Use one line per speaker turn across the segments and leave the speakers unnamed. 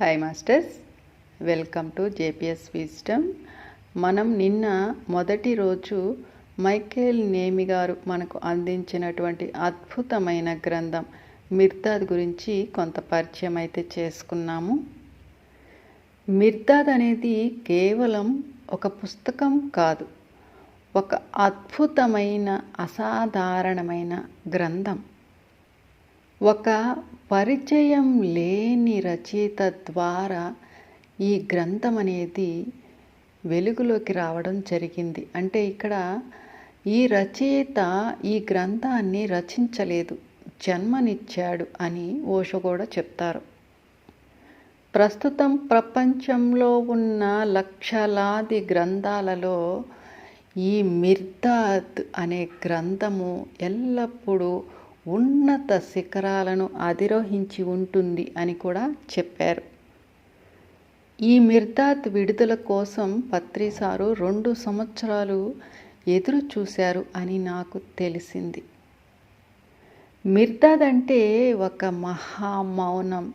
Hi masters welcome to JPS wisdom మనం నిన్న మొదటి రోజు మైకేల్ నేమి గారు మనకు అందించినటువంటి అద్భుతమైన గ్రంథం మిర్దాద్ గురించి కొంత పరిచయం అయితే చేసుకున్నాము. మిర్దాద్ అనేది కేవలం ఒక పుస్తకం కాదు ఒక అద్భుతమైన అసాధారణమైన గ్రంథం. ఒక పరిచయం లేని రచయిత ద్వారా ఈ గ్రంథం అనేది వెలుగులోకి రావడం జరిగింది. అంటే ఇక్కడ ఈ రచయిత ఈ గ్రంథాన్ని రచించలేదు జన్మనిచ్చాడు అని ఓషో కూడా చెప్తారు. ప్రస్తుతం ప్రపంచంలో ఉన్న లక్షలాది గ్రంథాలలో ఈ మిర్దాద్ అనే గ్రంథము ఎల్లప్పుడూ ఉన్నత శిఖరాలను అధిరోహించి ఉంటుంది అని కూడా చెప్పారు. ఈ మిర్దాద్ విడుదల కోసం పత్రిసారు రెండు సంవత్సరాలు ఎదురు చూశారు అని నాకు తెలిసింది. మిర్దాద్ అంటే ఒక మహామౌనం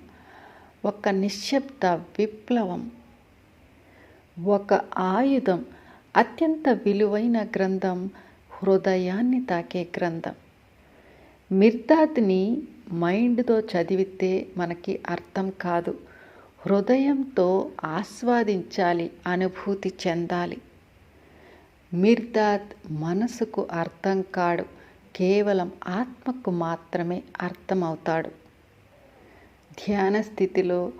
ఒక నిశ్శబ్ద విప్లవం ఒక ఆయుధం అత్యంత విలువైన గ్రంథం హృదయాన్ని తాకే గ్రంథం. మిర్దాద్ని మైండ్తో చదివితే మనకి అర్థం కాదు. హృదయంతో ఆస్వాదించాలి అనుభూతి చెందాలి. మిర్దాద్ మనసుకు అర్థం కాడు. కేవలం ఆత్మకు మాత్రమే అర్థమవుతాడు. ధ్యాన స్థితిలో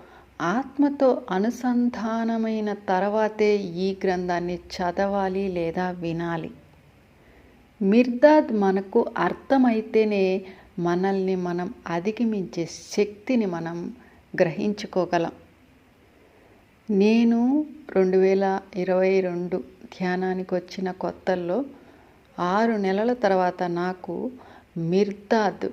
ఆత్మతో అనుసంధానమైన తర్వాతే ఈ గ్రంథాన్ని చదవాలి లేదా వినాలి. మిర్దాద్ మనకు అర్థమైతేనే మనల్ని మనం అధిగమించే శక్తిని మనం గ్రహించుకోగలం. నేను రెండు వేల ఇరవై రెండు ధ్యానానికి వచ్చిన కొత్తల్లో ఆరు నెలల తర్వాత నాకు మిర్దాద్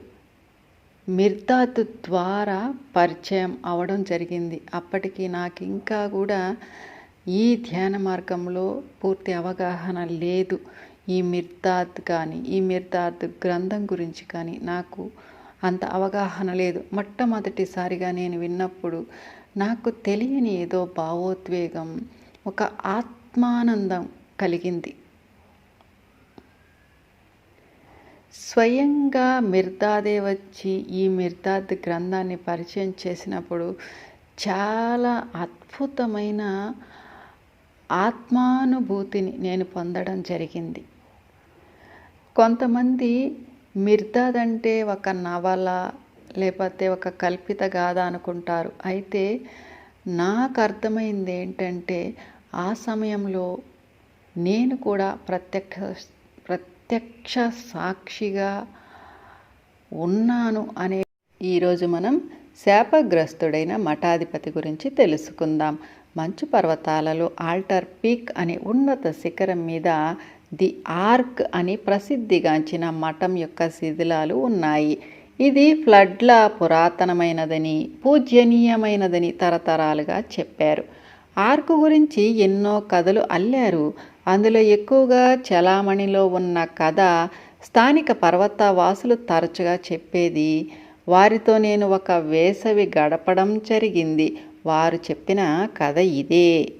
మిర్దాద్ ద్వారా పరిచయం అవడం జరిగింది. అప్పటికి నాకు ఇంకా కూడా ఈ ధ్యాన మార్గంలో పూర్తి అవగాహన లేదు. ఈ మిర్దాద్ కానీ ఈ మిర్దాద్ గ్రంథం గురించి కానీ నాకు అంత అవగాహన లేదు. మొట్టమొదటిసారిగా నేను విన్నప్పుడు నాకు తెలియని ఏదో భావోద్వేగం ఒక ఆత్మానందం కలిగింది. స్వయంగా మిర్దాదే వచ్చి ఈ మిర్దాద్ గ్రంథాన్ని పరిచయం చేసినప్పుడు చాలా అద్భుతమైన ఆత్మానుభూతిని నేను పొందడం జరిగింది. కొంతమంది మిర్దాద్ అంటే ఒక నవల లేకపోతే ఒక కల్పిత గాథ అనుకుంటారు. అయితే నాకు అర్థమైంది ఏంటంటే ఆ సమయంలో నేను కూడా ప్రత్యక్ష ప్రత్యక్ష సాక్షిగా ఉన్నాను అనే ఈరోజు మనం శాపగ్రస్తుడైన మఠాధిపతి గురించి తెలుసుకుందాం. మంచు పర్వతాలలో ఆల్టర్ పీక్ అనే ఉన్నత శిఖరం మీద ది ఆర్క్ అని ప్రసిద్ధిగాంచిన మఠం యొక్క శిథిలాలు ఉన్నాయి. ఇది ఫ్లడ్ల పురాతనమైనదని పూజ్యనీయమైనదని తరతరాలుగా చెప్పారు. ఆర్క్ గురించి ఎన్నో కథలు అల్లారు. అందులో ఎక్కువగా చలామణిలో ఉన్న కథ స్థానిక పర్వతవాసులు తరచుగా చెప్పేది వారితో నేను ఒక వేసవి గడపడం జరిగింది. వారు చెప్పిన కథ ఇదే.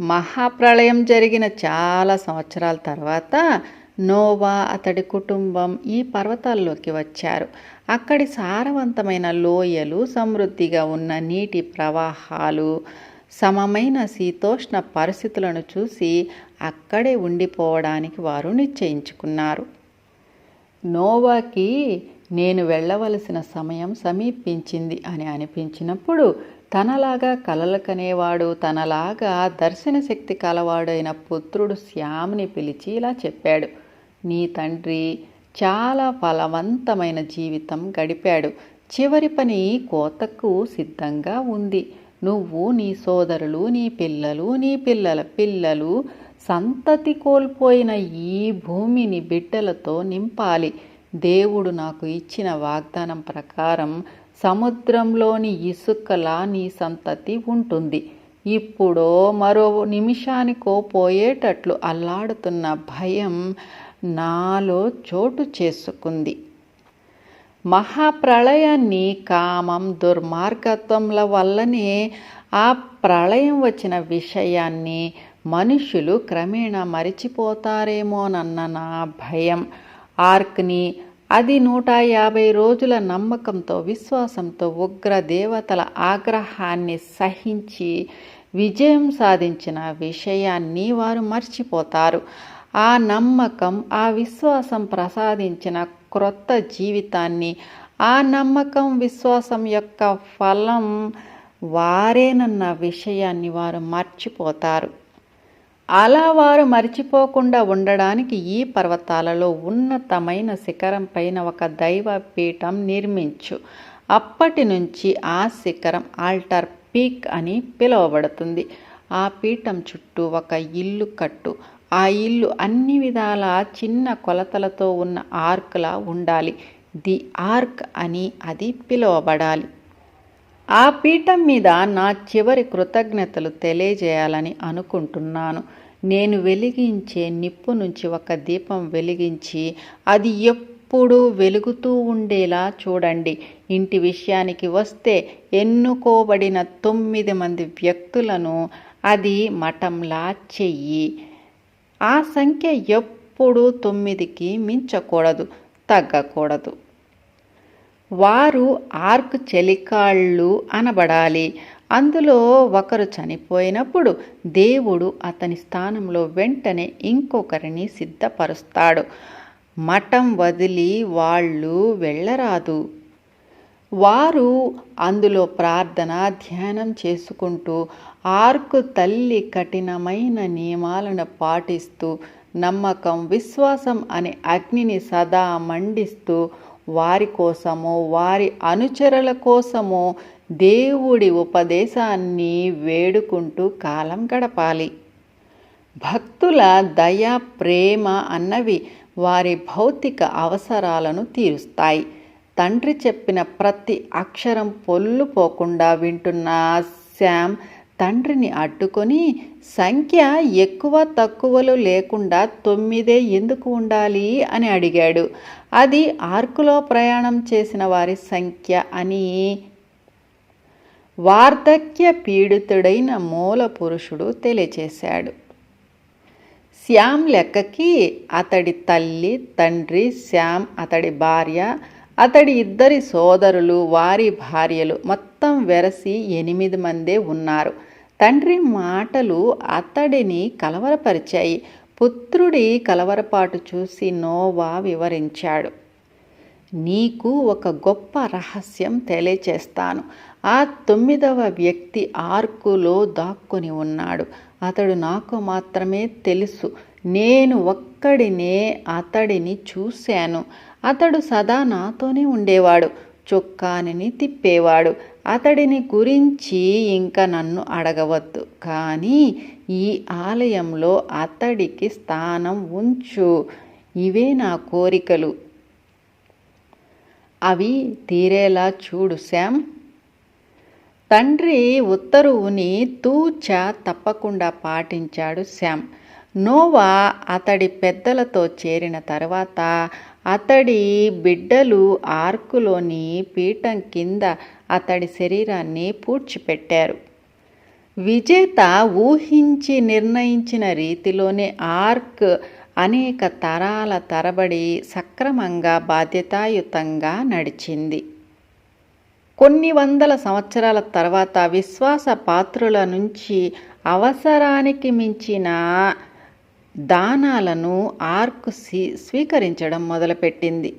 మహాప్రళయం జరిగిన చాలా సంవత్సరాల తర్వాత నోవా అతడి కుటుంబం ఈ పర్వతాల్లోకి వచ్చారు. అక్కడి సారవంతమైన లోయలు సమృద్ధిగా ఉన్న నీటి ప్రవాహాలు సమమైన శీతోష్ణ పరిస్థితులను చూసి అక్కడే ఉండిపోవడానికి వారు నిశ్చయించుకున్నారు. నోవాకి నేను వెళ్ళవలసిన సమయం సమీపించింది అని అనిపించినప్పుడు తనలాగా కలలు కనేవాడు తనలాగా దర్శన శక్తి కలవాడైన పుత్రుడు శ్యామ్ని పిలిచి ఇలా చెప్పాడు. నీ తండ్రి చాలా ఫలవంతమైన జీవితం గడిపాడు. చివరి పని కోతకు సిద్ధంగా ఉంది. నువ్వు నీ సోదరులు నీ పిల్లలు నీ పిల్లల పిల్లలు సంతతి కోల్పోయిన ఈ భూమిని బిడ్డలతో నింపాలి. దేవుడు నాకు ఇచ్చిన వాగ్దానం ప్రకారం సముద్రంలోని ఇసుకలా నీ సంతతి ఉంటుంది. ఇప్పుడో మరో నిమిషానికో పోయేటట్లు అల్లాడుతున్న భయం నాలో చోటు చేసుకుంది. మహాప్రళయాన్ని కామం దుర్మార్గత్వంల వల్లనే ఆ ప్రళయం వచ్చిన విషయాన్ని మనుషులు క్రమేణా మరిచిపోతారేమోనన్న నా భయం. ఆర్క్ని అది నూట యాభై రోజుల నమ్మకంతో విశ్వాసంతో ఉగ్ర దేవతల ఆగ్రహాన్ని సహించి విజయం సాధించిన విషయాన్ని వారు మర్చిపోతారు. ఆ నమ్మకం ఆ విశ్వాసం ప్రసాదించిన క్రొత్త జీవితాన్ని ఆ నమ్మకం విశ్వాసం యొక్క ఫలం వారేనన్న విషయాన్ని వారు మర్చిపోతారు. అలా వారు మర్చిపోకుండా ఉండడానికి ఈ పర్వతాలలో ఉన్నతమైన శిఖరం పైన ఒక దైవ పీఠం నిర్మించు. అప్పటి నుంచి ఆ శిఖరం ఆల్టర్ పీక్ అని పిలువబడుతుంది. ఆ పీఠం చుట్టూ ఒక ఇల్లు కట్టు. ఆ ఇల్లు అన్ని విధాల చిన్న కొలతలతో ఉన్న ఆర్క్లా ఉండాలి. ది ఆర్క్ అని అది పిలువబడాలి. ఆ పీఠం మీద నా చివరి కృతజ్ఞతలు తెలియజేయాలని అనుకుంటున్నాను. నేను వెలిగించే నిప్పు నుంచి ఒక దీపం వెలిగించి అది ఎప్పుడూ వెలుగుతూ ఉండేలా చూడండి. ఇంటి విషయానికి వస్తే ఎన్నుకోబడిన తొమ్మిది మంది వ్యక్తులను అది మఠంలా చెయ్యి. ఆ సంఖ్య ఎప్పుడూ తొమ్మిదికి మించకూడదు తగ్గకూడదు. వారు ఆర్క్ చెలికాళ్ళు అనబడాలి. అందులో ఒకరు చనిపోయినప్పుడు దేవుడు అతని స్థానంలో వెంటనే ఇంకొకరిని సిద్ధపరుస్తాడు. మఠం వదిలి వాళ్ళు వెళ్ళరాదు. వారు అందులో ప్రార్థన ధ్యానం చేసుకుంటూ ఆర్కు తల్లి కఠినమైన నియమాలను పాటిస్తూ నమ్మకం విశ్వాసం అనే అగ్నిని సదా మండిస్తూ వారి కోసము వారి అనుచరుల కోసము దేవుడి ఉపదేశాన్ని వేడుకుంటూ కాలం గడపాలి. భక్తుల దయ ప్రేమ అన్నవి వారి భౌతిక అవసరాలను తీరుస్తాయి. తండ్రి చెప్పిన ప్రతి అక్షరం పొల్లు పోకుండా వింటున్న శ్యామ్ తండ్రిని అడ్డుకొని సంఖ్య ఎక్కువ తక్కువలు లేకుండా తొమ్మిదే ఎందుకు ఉండాలి అని అడిగాడు. అది ఆర్కులో ప్రయాణం చేసిన వారి సంఖ్య అని. వార్ధక్య పీడితుడైన మూల పురుషుడు తెలియచేశాడు. శ్యామ్ లెక్కకి అతడి తల్లి తండ్రి శ్యామ్ అతడి భార్య అతడి ఇద్దరి సోదరులు వారి భార్యలు మొత్తం మొత్తం వెరసి ఎనిమిది మందే ఉన్నారు. తండ్రి మాటలు అతడిని కలవరపరిచాయి. పుత్రుడి కలవరపాటు చూసి నోవా వివరించాడు. నీకు ఒక గొప్ప రహస్యం తెలియచేస్తాను. ఆ తొమ్మిదవ వ్యక్తి ఆర్కులో దాక్కుని ఉన్నాడు. అతడు నాకు మాత్రమే తెలుసు. నేను ఒక్కడినే అతడిని చూశాను. అతడు సదా నాతోనే ఉండేవాడు. చొక్కానిని తిప్పేవాడు. అతడిని గురించి ఇంకా నన్ను అడగవద్దు. కానీ ఈ ఆలయంలో అతడికి స్థానం ఉంచు. ఇవే నా కోరికలు. అవి తీరేలా చూడు శామ్ తండ్రి ఉత్తరువుని తూచ తప్పకుండా పాటించాడు శ్యామ్. నోవా అతడి పెద్దలతో చేరిన తర్వాత అతడి బిడ్డలు ఆర్కులోని పీఠం కింద అతడి శరీరాన్ని పూడ్చిపెట్టారు. విజేత ఊహించి నిర్ణయించిన రీతిలోనే ఆర్క్ అనేక తరాల తరబడి సక్రమంగా బాధ్యతాయుతంగా నడిచింది. కొన్ని వందల సంవత్సరాల తర్వాత విశ్వాస పాత్రుల నుంచి అవసరానికి మించిన దానాలను ఆర్క్ స్వీకరించడం మొదలుపెట్టింది.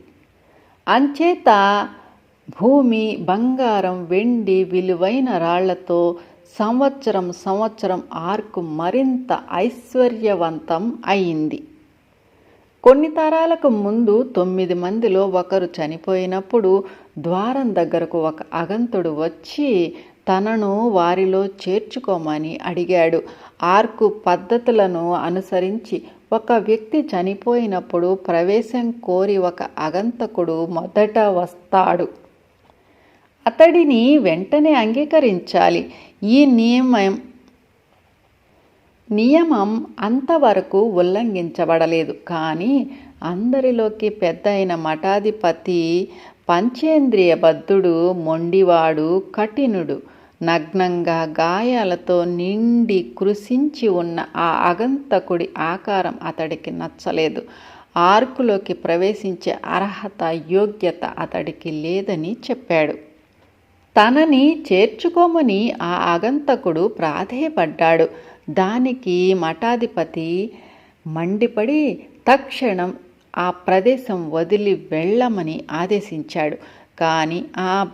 అంచేత భూమి బంగారం వెండి విలువైన రాళ్ళతో సంవత్సరం సంవత్సరం ఆర్కు మరింత ఐశ్వర్యవంతం అయింది. కొన్ని తరాలకు ముందు తొమ్మిది మందిలో ఒకరు చనిపోయినప్పుడు ద్వారం దగ్గరకు ఒక అగంతుడు వచ్చి తనను వారిలో చేర్చుకోమని అడిగాడు. ఆర్కు పద్ధతులను అనుసరించి ఒక వ్యక్తి చనిపోయినప్పుడు ప్రవేశం కోరి ఒక అగంతకుడు మొదట వస్తాడు. అతడిని వెంటనే అంగీకరించాలి. ఈ నియమం నియమం అంతవరకు ఉల్లంఘించబడలేదు. కానీ అందరిలోకి పెద్ద అయిన మఠాధిపతి పంచేంద్రియ బద్ధుడు మొండివాడు కఠినుడు. నగ్నంగా గాయాలతో నిండి కృషించి ఉన్న ఆ అగంతకుడి ఆకారం అతడికి నచ్చలేదు. ఆర్కులోకి ప్రవేశించే అర్హత యోగ్యత అతడికి లేదని చెప్పాడు. తనని చేర్చుకోమని ఆ ఆగంతకుడు ప్రాధేయపడ్డాడు. దానికి మఠాధిపతి మండిపడి తక్షణం ఆ ప్రదేశం వదిలి వెళ్ళమని ఆదేశించాడు. కానీ ఆ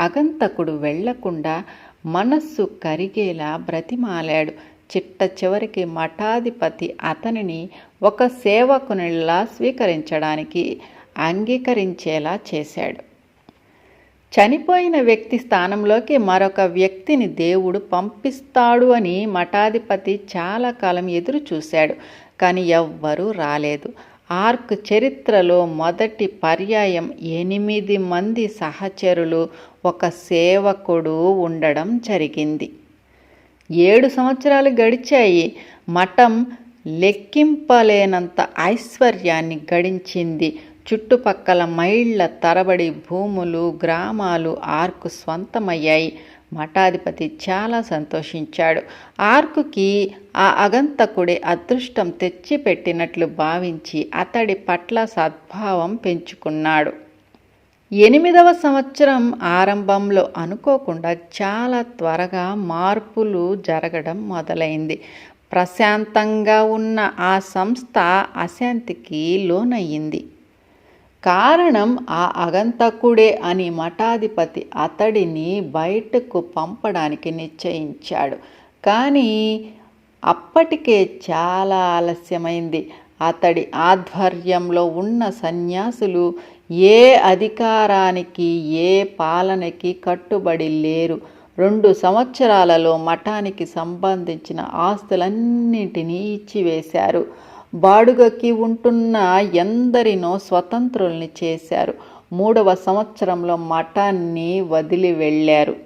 అగంతకుడు వెళ్ళకుండా మనస్సు కరిగేలా బ్రతిమాలాడు. చిట్ట చివరికి మఠాధిపతి అతనిని ఒక సేవకునిలా స్వీకరించడానికి అంగీకరించేలా చేశాడు. చనిపోయిన వ్యక్తి స్థానంలోకి మరొక వ్యక్తిని దేవుడు పంపిస్తాడు అని మఠాధిపతి చాలా కాలం ఎదురు చూశాడు కానీ ఎవ్వరూ రాలేదు. ఆర్క్ చరిత్రలో మొదటి పర్యాయం ఎనిమిది మంది సహచరులు ఒక సేవకుడు ఉండడం జరిగింది. ఏడు సంవత్సరాలు గడిచాయి. మఠం లెక్కింపలేనంత ఐశ్వర్యాన్ని గడించింది. చుట్టుపక్కల మైళ్ళ తరబడి భూములు గ్రామాలు ఆర్కు స్వంతమయ్యాయి. మఠాధిపతి చాలా సంతోషించాడు. ఆర్కుకి ఆ అగంతకుడి అదృష్టం తెచ్చిపెట్టినట్లు భావించి అతడి పట్ల సద్భావం పెంచుకున్నాడు. ఎనిమిదవ సంవత్సరం ఆరంభంలో అనుకోకుండా చాలా త్వరగా మార్పులు జరగడం మొదలైంది. ప్రశాంతంగా ఉన్న ఆ సంస్థ అశాంతికి లోనయ్యింది. కారణం ఆ అగంతకుడే అని మఠాధిపతి అతడిని బయటకు పంపడానికి నిశ్చయించాడు. కానీ అప్పటికే చాలా ఆలస్యమైంది. అతడి ఆధ్వర్యంలో ఉన్న సన్యాసులు ఏ అధికారానికి ఏ పాలనకి కట్టుబడి లేరు. రెండు సంవత్సరాలలో మఠానికి సంబంధించిన ఆస్తులన్నింటినీ ఇచ్చివేశారు. బాడుగకి ఉంటున్న ఎందరినో స్వతంత్రుల్ని చేశారు. మూడవ సంవత్సరంలో మఠాన్ని వదిలి వెళ్ళారు.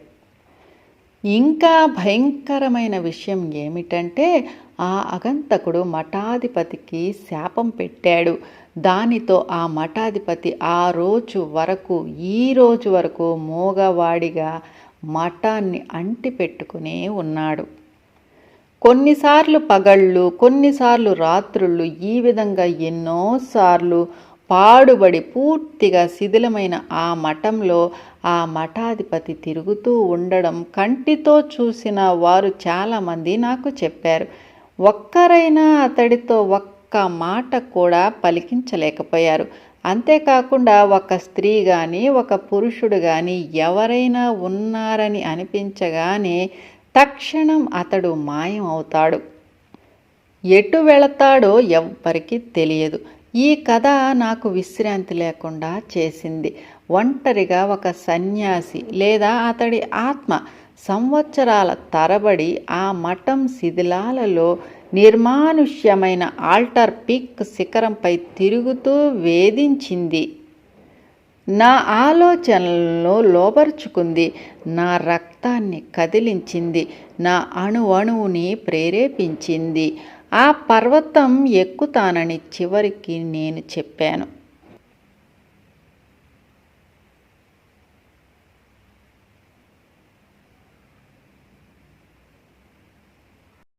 ఇంకా భయంకరమైన విషయం ఏమిటంటే ఆ అగంతకుడు మఠాధిపతికి శాపం పెట్టాడు. దానితో ఆ మఠాధిపతి ఆ రోజు వరకు ఈ రోజు వరకు మోగవాడిగా మఠాన్ని అంటిపెట్టుకునే ఉన్నాడు. కొన్నిసార్లు పగళ్ళు కొన్నిసార్లు రాత్రుళ్ళు ఈ విధంగా ఎన్నోసార్లు పాడుబడి పూర్తిగా శిథిలమైన ఆ మఠంలో ఆ మఠాధిపతి తిరుగుతూ ఉండడం కంటితో చూసిన వారు చాలామంది నాకు చెప్పారు. ఒక్కరైనా అతడితో ఒక్క మాట కూడా పలికించలేకపోయారు. అంతేకాకుండా ఒక స్త్రీ కానీ ఒక పురుషుడు కానీ ఎవరైనా ఉన్నారని అనిపించగానే తక్షణం అతడు మాయం అవుతాడు. ఎటు వెళతాడో ఎవ్వరికీ తెలియదు. ఈ కథ నాకు విశ్రాంతి లేకుండా చేసింది. ఒంటరిగా ఒక సన్యాసి లేదా అతడి ఆత్మ సంవత్సరాల తరబడి ఆ మఠం శిథిలాలలో నిర్మానుష్యమైన ఆల్టర్ పిక్ శిఖరంపై తిరుగుతూ వేధించింది. నా ఆలోచనలను లోపరుచుకుంది నా రక్తాన్ని కదిలించింది. నా అణు అణువుని ప్రేరేపించింది. ఆ పర్వతం ఎక్కుతానని చివరికి నేను చెప్పాను.